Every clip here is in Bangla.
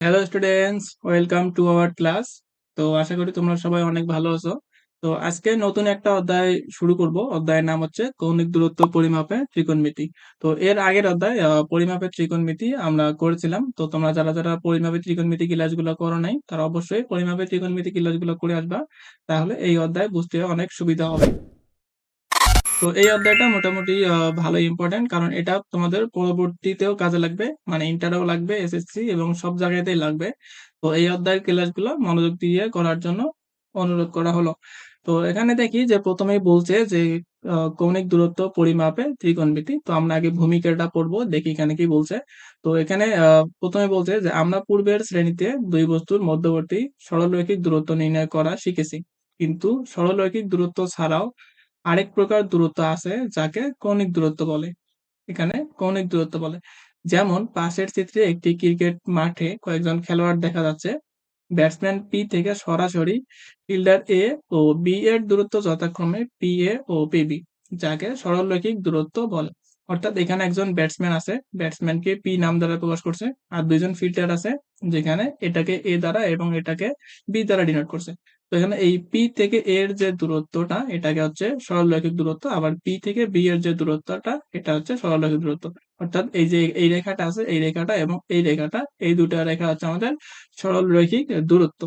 Hello students welcome to our class তো আশা করি তোমরা সবাই অনেক ভালো আছো। তো আজকে নতুন একটা অধ্যায় শুরু করব। অধ্যায়ের নাম হচ্ছে কৌণিক দূরত্ব পরিমাপে ত্রিকোণমিতি। তো এর আগের অধ্যায় আহ, পরিমাপের ত্রিকোণমিতি আমরা করেছিলাম। তো তোমরা যারা যারা পরিমাপের ত্রিকোণমিতি ক্লাসগুলো করো নাই তারা অবশ্যই পরিমাপের ত্রিকোণমিতি ক্লাসগুলো করে আসবা। তাহলে এই অধ্যায় বুঝতে অনেক সুবিধা হবে। তো এই অধ্যায়টা মোটামুটি ভালো ইম্পর্টেন্ট কারণ এটা তোমাদের পরবর্তীতেও কাজে লাগবে। মানে ইন্টারেও লাগবে এসএসসি এবং সব জায়গাতেই লাগবে। তো এই অধ্যায়ের ক্লাসগুলো মনোযোগ দিয়ে করার জন্য অনুরোধ করা হলো। তো এখানে দেখি যে প্রথমেই বলছে যে কৌণিক দূরত্ব পরিমাপে ত্রিকোণমিতি। তো আমরা আগে ভূমিকাটা পড়ব, দেখি এখানে কি বলছে। তো এখানে প্রথমে বলছে যে, আমরা পূর্বের শ্রেণীতে দুই বস্তুর মধ্যবর্তী সরলরৈখিক দূরত্ব নির্ণয় করা শিখেছি। কিন্তু সরলরৈখিক দূরত্ব ছাড়াও আরেক প্রকার দূরত্ব আছে যাকে কৌণিক দূরত্ব বলে। এখানে কৌণিক দূরত্ব বলে। যেমন পাশের চিত্রে একটি ক্রিকেট মাঠে কয়েকজন খেলোয়াড় দেখা যাচ্ছে। ব্যাটসম্যান পি থেকে সরাসরি ফিল্ডার এ ও বি এর দূরত্ব যথাক্রমে P A O P B যাকে সরলরৈখিক দূরত্ব বলে। অর্থাৎ এখানে একজন ব্যাটসম্যান আছে। ব্যাটসম্যানকে পি নাম দ্বারা প্রকাশ করছে আর দুইজন ফিল্ডার আছে, যেখানে এটাকে এ দ্বারা এবং এটাকে বি দ্বারা ডিনোট করছে। তো এখানে এই পি থেকে এ এর যে দূরত্বটা, এটাকে হচ্ছে সরলরৈখিক দূরত্ব, আবার পি থেকে বি এর যে দূরত্বটা, এটা হচ্ছে সরলরৈখিক দূরত্ব। অর্থাৎ এই যে এই রেখাটা আছে, এই রেখাটা এবং এই রেখাটা, এই দুটা রেখা হচ্ছে আমাদের সরলরৈখিক দূরত্ব।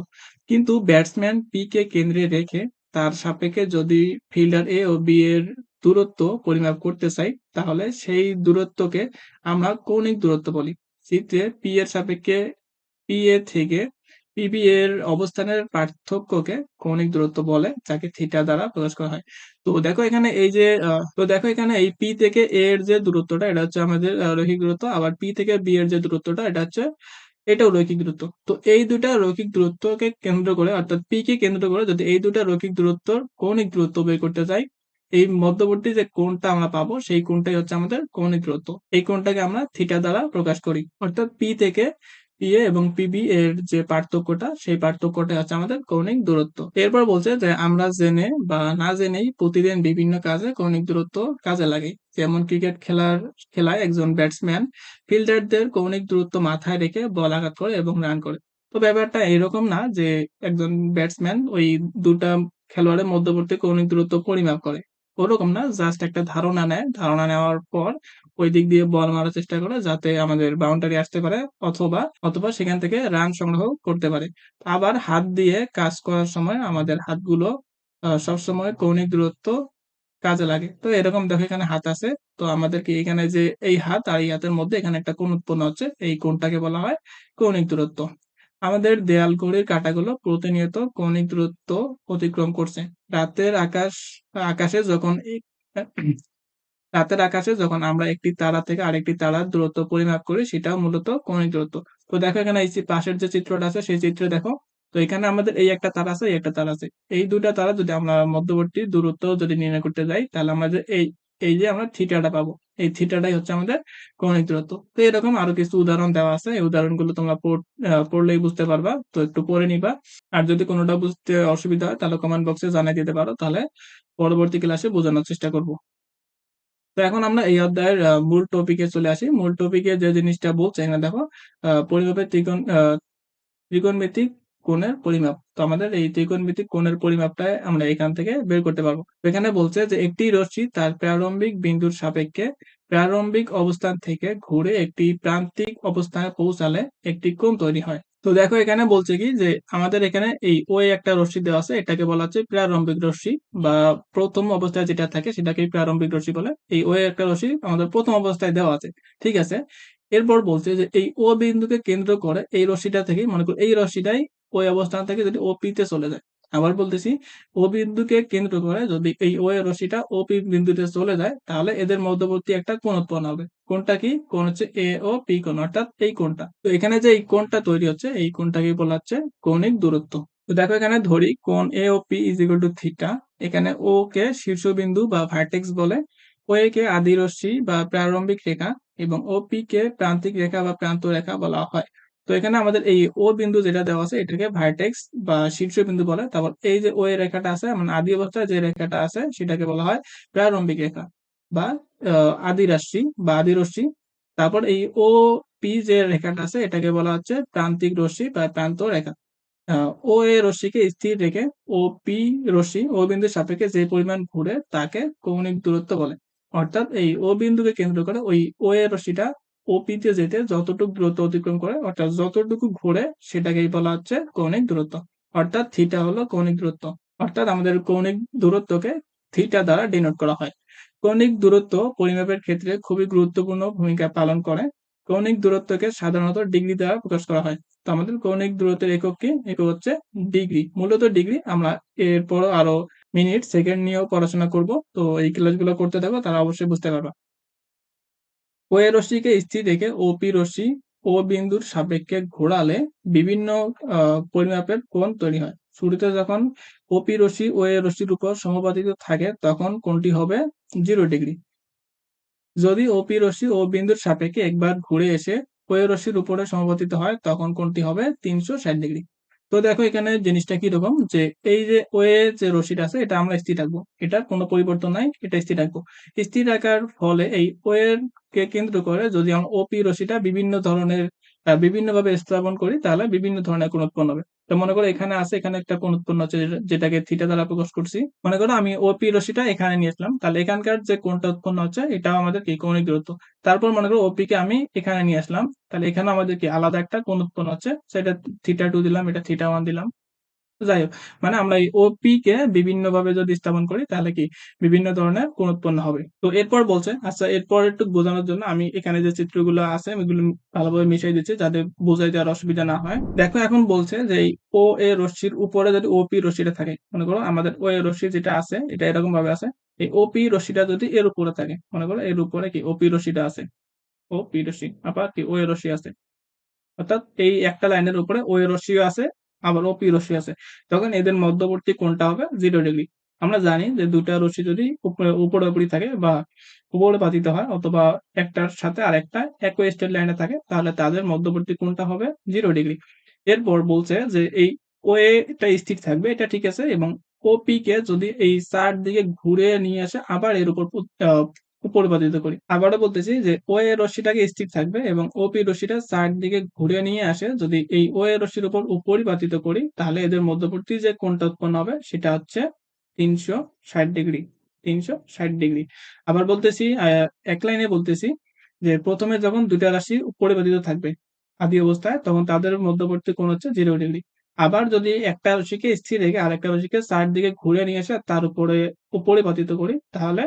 কিন্তু ব্যাটসম্যান পি কে কেন্দ্রে রেখে তার সাপেক্ষে যদি ফিল্ডার এ ও বি এর দূরত্ব পরিমাপ করতে চাই, তাহলে সেই দূরত্বকে আমরা কৌণিক দূরত্ব বলি। চিত্রে পি এর সাপেক্ষে পি এ থেকে পিবি এর অবস্থানের পার্থক্যকে কৌণিক দূরত্ব বলে, যাকে থিটা দ্বারা প্রকাশ করা হয়। তো দেখো এখানে এই যে তো দেখো এখানে এই পি থেকে এ এর যে দূরত্বটা, এটা হচ্ছে আমাদের রৈখিক দূরত্ব। আবার পি থেকে বি এর যে দূরত্বটা, এটা হচ্ছে এটাও রৈখিক দূরত্ব। তো এই দুটা রৈখিক দূরত্বকে কেন্দ্র করে, অর্থাৎ পি কে কেন্দ্র করে যদি এই দুটা রৈখিক দূরত্বর কৌণিক দূরত্ব বের করতে চাই, এই মধ্যবর্তী যে কোণটা আমরা পাবো, সেই কোণটাই হচ্ছে আমাদের কৌণিক দূরত্ব। এই কোণটাকে আমরা থিটা দ্বারা প্রকাশ করি। অর্থাৎ পি থেকে পিএ এবং পিবি এর যে পার্থক্যটা, সেই পার্থক্যটা হচ্ছে আমাদের কৌণিক দূরত্ব। এরপর বলছে যে আমরা জেনে বা না জেনেই প্রতিদিন বিভিন্ন কাজে কৌণিক দূরত্ব কাজে লাগে। যেমন ক্রিকেট খেলার, খেলায় একজন ব্যাটসম্যান ফিল্ডারদের কৌণিক দূরত্ব মাথায় রেখে বল আঘাত করে এবং রান করে। তো ব্যাপারটা এরকম না যে একজন ব্যাটসম্যান ওই দুটা খেলোয়াড়ের মধ্যবর্তী কৌণিক দূরত্ব পরিমাপ করে। ওরকম না, জাস্ট একটা ধারণা নেয়। ধারণা নেওয়ার পর ওই দিক দিয়ে বল মারার চেষ্টা করে যাতে আমাদের বাউন্ডারি আসতে পারে অথবা অথবা সেখান থেকে রান সংগ্রহ করতে পারে। আবার হাত দিয়ে কাজ করার সময় আমাদের হাতগুলো সবসময় কৌণিক দূরত্ব কাজে লাগে। তো এরকম দেখো এখানে হাত আছে। তো আমাদেরকে এখানে যে এই হাত আর এই হাতের মধ্যে এখানে একটা কোণ উৎপন্ন হচ্ছে। এই কোণটাকে বলা হয় কৌণিক দূরত্ব। আমাদের দেয়াল ঘড়ির কাঁটাগুলো প্রতিনিয়ত কৌণিক দূরত্ব অতিক্রম করছে। রাতের আকাশ, আকাশে যখন রাতের আকাশে যখন আমরা একটি তারা থেকে আরেকটি তারার দূরত্ব পরিমাপ করি, সেটাও মূলত কৌণিক দূরত্ব। তো দেখো এখানে এই পাশের যে চিত্রটা আছে, সেই চিত্রে দেখো, তো এখানে আমাদের এই একটা তারা আছে, এই একটা তারা আছে। এই দুইটা তারা যদি আমরা মধ্যবর্তী দূরত্ব যদি নির্ণয় করতে যাই, তাহলে আমাদের এই এই যে আমরা থিটাটা পাবো। এই থিটাটাই হচ্ছে আমাদের কৌণিক দূরত্ব। তো এরকম আরও কিছু উদাহরণ দেওয়া আছে। এই উদাহরণগুলো তোমরা পড়লেই বুঝতে পারবা। তো একটু পড়ে নিবা। আর যদি কোনোটা বুঝতে অসুবিধা হয়, তাহলে কমেন্ট বক্সে জানিয়ে দিতে পারো। তাহলে পরবর্তী ক্লাসে বোঝানোর চেষ্টা করব। তো এখন আমরা এই অধ্যায়ের মূল টপিকে চলে আসি। মূল টপিকে যে জিনিসটা বলছে, এখানে দেখো পরিমাপের ত্রিকোণ ত্রিকোণমিতিক কোণের পরিমাপ। তো আমাদের এই ত্রিকোণমিতিক কোণের পরিমাপটা আমরা এখান থেকে বের করতে পারব। এখানে বলছে যে একটি রশ্মি তার প্রারম্ভিক বিন্দুর সাপেক্ষে প্রারম্ভিক অবস্থান থেকে ঘুরে একটি প্রান্তিক অবস্থানে পৌঁছালে একটি কোণ তৈরি হয়। তো দেখো এখানে বলছে কি যে আমাদের এখানে এই ওই একটা রশ্মি দেওয়া আছে, এটাকে বলা হচ্ছে প্রারম্ভিক রশ্মি বা প্রথম অবস্থায় যেটা থাকে সেটাকে প্রারম্ভিক রশ্মি বলে। এই ওই একটা রশ্মি আমাদের প্রথম অবস্থায় দেওয়া আছে, ঠিক আছে? এরপর বলছে যে এই ও বিন্দুকে কেন্দ্র করে এই রশ্মিটা থেকে, মনে করো এই রশ্মিটাই ওই অবস্থান থেকে যদি ও পিতে চলে যায় আবার বলতেছি ও বিন্দুকে কেন্দ্র করে যদি এই ও এর রশ্মিটা ও পি বিন্দুতে চলে যায়, তাহলে এদের মধ্যবর্তী একটা কোণ উৎপন্ন হবে। কোনটা কি? কোণ হচ্ছে এ ও পি কোণ, অর্থাৎ এই কোণটা। তো এখানে যে এই কোণটা তৈরি হচ্ছে, এই কোণটাকে বলা হচ্ছে? কৌণিক দূরত্ব। তো দেখো এখানে ধরি, কোণ A O P is equal to theta এখানে ও কে শীর্ষবিন্দু বা ভার্টেক্স বলে ও এ কে আদি রশ্মি বা প্রারম্ভিক রেখা এবং ও পি কে প্রান্তিক রেখা বা প্রান্ত রেখা বলা হয়। তো এখানে আমাদের এই ও বিন্দু যেটা দেওয়া আছে, এটাকে ভার্টেক্স বা শীর্ষবিন্দু বলে। তারপর এই যে ও এর রেখাটা আছে মানে আদি অবস্থায় যে রেখাটা আছে, সেটাকে বলা হয় প্রারম্ভিক রেখা বা আদি রাশি বা আদি রশ্মি তারপর এই ও পি যে রেখাটা আছে, এটাকে বলা হচ্ছে প্রান্তিক রশ্মি বা প্রান্ত রেখা। ও এ রশ্মিকে স্থির রেখে ও পি রশ্মি ও বিন্দুর সাপেক্ষে যে পরিমাণ ঘুরে তাকে কৌণিক দূরত্ব বলে। অর্থাৎ এই ও বিন্দুকে কেন্দ্র করে ওই ও এ রশ্মিটা ও পি তে যেতে যতটুকু দূরত্ব অতিক্রম করে, অর্থাৎ যতটুকু ঘুরে, সেটাকেই বলা হচ্ছে কৌণিক দূরত্ব। অর্থাৎ থিটা হলো কৌণিক দূরত্ব। অর্থাৎ আমাদের কৌণিক দূরত্বকে থিটা দ্বারা ডিনোট করা হয়। কৌণিক দূরত্ব পরিমাপের ক্ষেত্রে খুবই গুরুত্বপূর্ণ ভূমিকা পালন করে। কৌণিক দূরত্বকে সাধারণত ডিগ্রি দ্বারা প্রকাশ করা হয়। তো আমাদের কৌণিক দূরত্বের একক কি? একক হচ্ছে ডিগ্রি। মূলত ডিগ্রি। আমরা এরপর আরও মিনিট, সেকেন্ড নিয়েও পড়াশোনা করব। তো এই ক্লাসগুলো করতে থাকো, তারা অবশ্যই বুঝতে পারবা। ও এ রশ্মিকে স্থির রেখে ওপি রশ্মি ও বিন্দুর সাপেক্ষে ঘোরালে বিভিন্ন পরিমাপের কোণ তৈরি হয়। শুরুতে যখন ওপি রশ্মি ও এ রশ্মির উপর সমপাতিত থাকে, তখন কোণটি হবে জিরো ডিগ্রি যদি ওপি রশ্মি ও বিন্দুর সাপেক্ষে একবার ঘুরে এসে ও এ রশ্মির উপরে সমপতিত হয়, তখন কোণটি হবে তিনশো ষাট ডিগ্রি তো দেখো এখানে জিনিসটা কি রকম? যে এই যে ওয়ে যে রশিটা আছে, এটা আমরা স্থির রাখব। এটা কোনো পরিবর্তন নাই, এটা স্থির রাখব। স্থির রাখার ফলে এই ওয়ের কে কেন্দ্র করে যদি আমরা ওপি রশিটা বিভিন্ন ধরনের বিভিন্নভাবে স্থাপন করি, তাহলে বিভিন্ন ধরনের কোন উৎপন্ন হবে। তো মনে করো এখানে আছে, এখানে একটা কোন উৎপন্ন হচ্ছে যেটাকে থিটা দ্বারা প্রকাশ করছি। মনে করো আমি ওপি রশিটা এখানে নিয়ে আসলাম। তাহলে এখানকার যে কোনটা উৎপন্ন হচ্ছে, এটাও আমাদের কি কৌণিক দূরত্ব। তারপর মনে করো ওপি কে আমি এখানে নিয়ে আসলাম। তাহলে এখানে আমাদের কি আলাদা একটা কোন উৎপন্ন হচ্ছে। সেটা থিটা টু দিলাম, এটা থিটা ওয়ান দিলাম। যাই হোক মানে আমরা এই ওপি কে বিভিন্ন ভাবে যদি স্থাপন করি, তাহলে কি বিভিন্ন ধরনের কোণ উৎপন্ন হবে। তো এরপর বলছে আচ্ছা এরপর একটু বোঝানোর জন্য আমি এখানে যে চিত্রগুলো আছে এগুলো ভালোভাবে মিশাই দিচ্ছি যাতে বোঝাইতে আর অসুবিধা না হয়। দেখো, এখন বলছে যে এই ও এ রশ্মির উপরে যদি ওপি রশ্মিটা থাকে, মনে করো আমাদের ও এ রশ্মি যেটা আছে, এটা এরকম ভাবে আছে, এই ওপি রশ্মিটা যদি এর উপরে থাকে, মনে করো এর উপরে কি ওপি রশ্মিটা আছে ও পি রশ্মি, আবার কি ও এ রশ্মি আছে। অর্থাৎ এই একটা লাইনের উপরে ও এ রশ্মি আছে আবার ওপি রশ্মি আছে। তখন এদের মধ্যবর্তী কোণটা হবে? জিরো ডিগ্রি আমরা জানি যে দুটা রশ্মি যদি উপরে উপরে থাকে বা উপরে পাতিত হয় অথবা একটার সাথে আর একটা একই স্টেট লাইনে থাকে, তাহলে তাদের মধ্যবর্তী কোণটা হবে? জিরো ডিগ্রি এরপর বলছে যে এই ও এটা স্থির থাকবে, এটা ঠিক আছে এবং ওপি কে যদি এই চার দিকে ঘুরে নিয়ে আসে, আবার এর উপর পরিবর্তিত করি। আবারও বলতেছি যে ও এ রশ্মিটাকে স্থির থাকবে এবং ওপি রশ্মিটা চার দিকে ঘুরে নিয়ে আসে। যদি এই ও এ রশ্মির উপর পরিবর্তিত করি, তাহলে এদের মধ্যবর্তী যে কোণটা উৎপন্ন হবে, সেটা হচ্ছে তিনশো ষাট ডিগ্রি। তিনশো ষাট ডিগ্রি। আবার বলতেছি এক লাইনে বলতেছি যে প্রথমে যখন দুটা রাশি পরিবর্তিত থাকবে আদি অবস্থায়, তখন তাদের মধ্যবর্তী কোণ হচ্ছে জিরো ডিগ্রি। আবার যদি একটা রশিকে স্থির রেখে আরেকটা রশিকে চার দিকে ঘুরে নিয়ে এসে তার উপরে পাতিত করি, তাহলে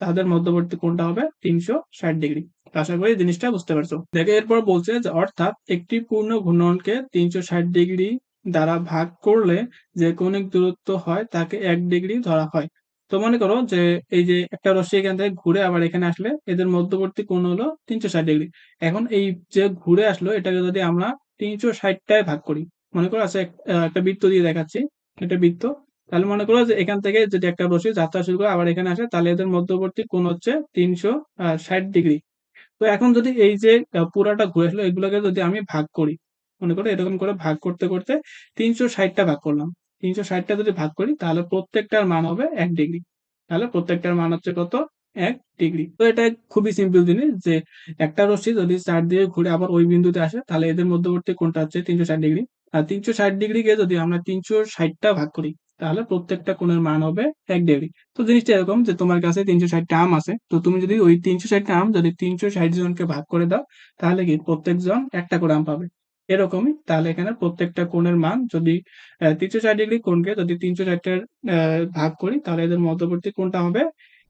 তাদের মধ্যবর্তী কোণটা হবে? তিনশো ষাট ডিগ্রি। আশা করি জিনিসটা বুঝতে পারছ। দেখে, এরপর বলছে যে, অর্থাৎ একটি পূর্ণ ঘূর্ণনকে তিনশো ষাট ডিগ্রি দ্বারা ভাগ করলে যে কৌণিক দূরত্ব হয়, তাকে এক ডিগ্রি ধরা হয়। তো মনে করো যে, এই যে একটা রশ্মি এখান থেকে ঘুরে আবার এখানে আসলে এদের মধ্যবর্তী কোণ হলো তিনশো ষাট ডিগ্রি। এখন এই যে ঘুরে আসলো, এটাকে যদি আমরা তিনশো ষাটটায় ভাগ করি, মনে করো আছে একটা বৃত্ত দিয়ে দেখাচ্ছি। একটা বৃত্ত তাহলে মনে করো যে এখান থেকে যদি একটা রশ্মি যাত্রা শুরু করে আবার এখানে আসে, তাহলে এদের মধ্যবর্তী কোণ হচ্ছে তিনশো ষাট ডিগ্রি। তো এখন যদি এই যে পুরাটা ঘুরে আসলো, এগুলোকে যদি আমি ভাগ করি, মনে করো এরকম করে ভাগ করতে করতে তিনশো ষাটটা ভাগ করলাম। তিনশো ষাটটা যদি ভাগ করি, তাহলে প্রত্যেকটার মান হবে এক ডিগ্রি। তাহলে প্রত্যেকটার মান হচ্ছে কত? এক ডিগ্রি। তো এটা খুবই সিম্পল জিনিস যে, একটা রশ্মি যদি চার দিয়ে ঘুরে আবার ওই বিন্দুতে আসে, তাহলে এদের মধ্যবর্তী কোনটা হচ্ছে তিনশো ষাট ডিগ্রি। আর তিনশো ষাট ডিগ্রিকে যদি আমরা তিনশো ষাটটা ভাগ করি তাহলে প্রত্যেকটা কোণের মান হবে এক ডিগ্রি তো জিনিসটা এরকম যে তোমার কাছে তিনশো ষাটটা আম আছে, তো তুমি যদি ওই তিনশো ষাটটা আম যদি তিনশো ষাট জনকে ভাগ করে দাও, তাহলে কি প্রত্যেকজন একটা করে আম পাবে? এরকমই তাহলে এখানে প্রত্যেকটা কোণের মান যদি তিনশো ষাট ডিগ্রি কোণকে যদি তিনশো ষাটটার ভাগ করি, তাহলে এদের মধ্যবর্তী কোণটা হবে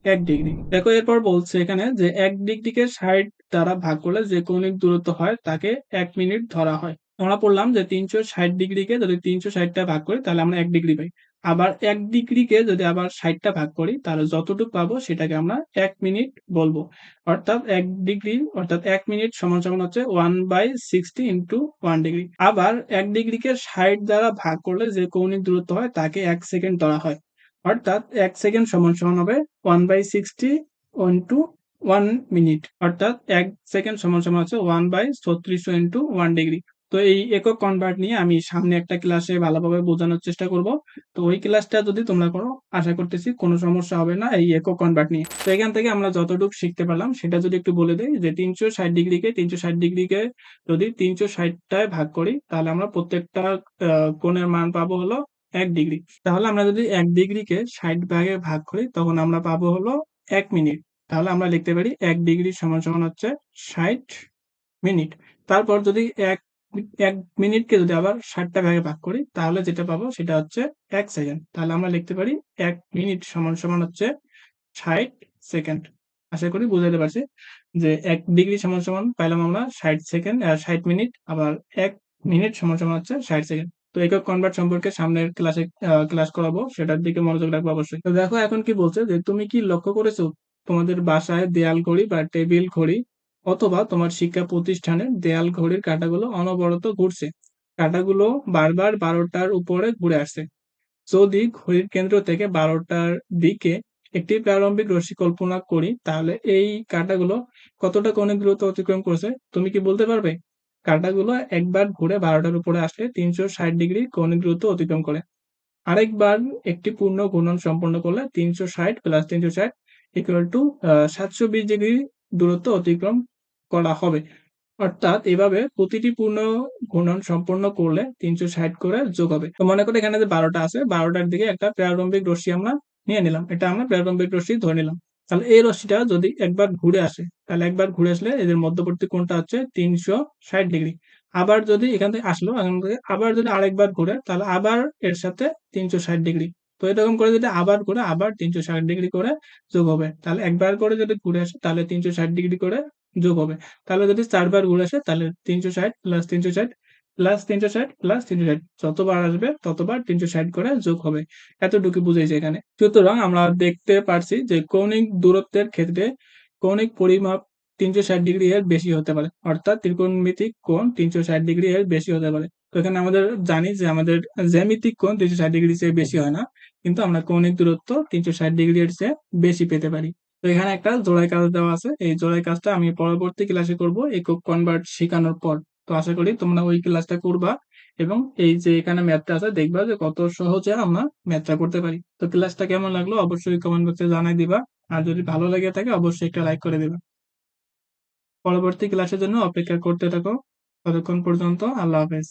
এক ডিগ্রি দেখো এরপর বলছে এখানে যে এক ডিগ্রিকে ষাট দ্বারা ভাগ করলে যে কৌণিক দূরত্ব হয়, তাকে এক মিনিট ধরা হয়। আমরা পড়লাম যে তিনশো ষাট ডিগ্রিকে যদি তিনশো ষাটটা ভাগ করি, তাহলে আমরা এক ডিগ্রি পাই। আবার এক ডিগ্রিকে যদি আবার ষাটটা ভাগ করি, তাহলে যতটুকু পাবো সেটাকে আমরা এক মিনিট বলব। অর্থাৎ এক ডিগ্রি, অর্থাৎ এক মিনিট সমান সমান হচ্ছে one by sixty into one degree. আবার এক ডিগ্রিকে ষাট দ্বারা ভাগ করলে যে কৌণিক দূরত্ব হয়, তাকে এক সেকেন্ড ধরা হয়। অর্থাৎ এক সেকেন্ড সমান সমান হবে one by sixty into one minute. অর্থাৎ এক সেকেন্ড সমান সমান হচ্ছে ওয়ান বাই ছত্রিশশো ইন্টু ওয়ান ডিগ্রি। তো এই একক কনভার্ট নিয়ে আমি সামনে একটা ক্লাসে ভালোভাবে বোঝানোর চেষ্টা করব। তো ওই ক্লাসটা যদি তোমরা করো, আশা করতেছি কোনো সমস্যা হবে না এই একক কনভার্ট নিয়ে। তো এখান থেকে আমরা যতটুকু শিখতে পারলাম, সেটা যদি একটু বলে দিই যে তিনশো ষাট ডিগ্রিকে তিনশো ষাট ডিগ্রিকে যদি তিনশো ষাটটায় ভাগ করি, তাহলে আমরা প্রত্যেকটা কোণের মান পাবো হলো এক ডিগ্রি। তাহলে আমরা যদি এক ডিগ্রিকে ষাট ভাগে ভাগ করি, তখন আমরা পাবো হলো এক মিনিট। তাহলে আমরা লিখতে পারি এক ডিগ্রি সমান সমান হচ্ছে ষাট মিনিট। তারপর যদি এক এক মিনিটকে যদি আবার ষাটটা ভাগে ভাগ করি, তাহলে যেটা পাবো সেটা হচ্ছে এক সেকেন্ড তাহলে আমরা লিখতে পারি এক মিনিট সমান সমান হচ্ছে ষাট সেকেন্ড আশা করি বুঝাতে পারছি যে এক ডিগ্রি সমান সমান পাইলাম আমরা ষাট সেকেন্ড ষাট মিনিট, আবার এক মিনিট সমান সমান হচ্ছে ষাট সেকেন্ড তো একক কনভার্ট সম্পর্কে সামনের ক্লাসে ক্লাস করাবো, সেটার দিকে মনোযোগ রাখব অবশ্যই। তো দেখো এখন কি বলছে যে তুমি কি লক্ষ্য করেছ তোমাদের বাসায় দেয়াল ঘড়ি বা টেবিল ঘড়ি অথবা তোমার শিক্ষা প্রতিষ্ঠানের দেয়াল ঘড়ির কাঁটাগুলো অনবরত ঘুরছে। কাঁটাগুলো বারবার বারোটার উপরে ঘুরে আসছে। যদি ঘড়ির কেন্দ্র থেকে বারোটার দিকে একটি প্রারম্ভিক রশ্মি কল্পনা করি, তাহলে এই কাঁটাগুলো কতটা কোণের দূরত্ব অতিক্রম করেছে, তুমি কি বলতে পারবে? কাঁটাগুলো একবার ঘুরে বারোটার উপরে আসলে তিনশো ষাট ডিগ্রি কোণের দূরত্ব অতিক্রম করে। আরেকবার একটি পূর্ণ ঘূর্ণন সম্পন্ন করলে তিনশো ষাট প্লাস তিনশো ষাট ইকুয়াল টু সাতশো বিশ ডিগ্রি দূরত্ব অতিক্রম করা হবে। অর্থাৎ এভাবে প্রতিটি পূর্ণ ঘূর্ণন সম্পন্ন করলে তিনশো ষাট করে যোগ হবে। তো মনে করি এখানে যে বারোটা আছে, বারোটার দিকে একটা প্রারম্ভিক রশ্মি আমরা নিয়ে নিলাম। এটা আমরা প্রারম্ভিক রশ্মি ধরে নিলাম। তাহলে এই রশ্মিটা যদি একবার ঘুরে আসে, তাহলে একবার ঘুরে আসলে এদের মধ্যবর্তী কোণটা হচ্ছে তিনশো ষাট ডিগ্রি। আবার যদি এখান থেকে আসলো, এখান থেকে আবার যদি আরেকবার ঘুরে, তাহলে আবার এর সাথে তিনশো ষাট ডিগ্রি। তো এরকম করে যদি আবার করে আবার তিনশো ষাট ডিগ্রি করে যোগ হবে। তাহলে একবার করে যদি ঘুরে আসে, তাহলে তিনশো ষাট ডিগ্রি করে যোগ হবে। তাহলে যদি চারবার ঘুরে আসে, তাহলে তিনশো ষাট প্লাস তিনশো ষাট প্লাস তিনশো ষাট প্লাস তিনশো ষাট। যতবার আসবে, ততবার তিনশো ষাট করে যোগ হবে। এতটুকু বুঝেছে এখানে। সুতরাং আমরা দেখতে পারছি যে কৌণিক দূরত্বের ক্ষেত্রে কৌণিক পরিমাপ তিনশো ষাট ডিগ্রি এর বেশি হতে পারে। অর্থাৎ ত্রিকোণমিতিক কোণ তিনশো ষাট ডিগ্রি এর বেশি হতে পারে। তো এখানে আমাদের জানি যে আমাদের জ্যামিতিক কোণ তিনশো ষাট ডিগ্রি চেয়ে বেশি হয় না, কিন্তু আমরা কৌণিক দূরত্ব তিনশো ষাট ডিগ্রি এর চেয়ে বেশি পেতে পারি। তো এখানে একটা জোড়াই কাজ দেওয়া আছে। এই জোড়াই কাজটা আমি পরবর্তী ক্লাসে করব একক কনভার্ট শেখানোর পর। তো আশা করি তোমরা ওই ক্লাসটা করবা এবং এই যে এখানে ম্যাথটা আছে, দেখবা যে কত সহজে আমরা ম্যাথটা করতে পারি। তো ক্লাসটা কেমন লাগল অবশ্যই কমেন্ট বক্সে জানাই দিবা। আর যদি ভালো লেগে থাকে, অবশ্যই একটা লাইক করে দিবা। পরবর্তী ক্লাসের জন্য অপেক্ষা করতে থাকো। ততক্ষণ পর্যন্ত আল্লাহ হাফেজ।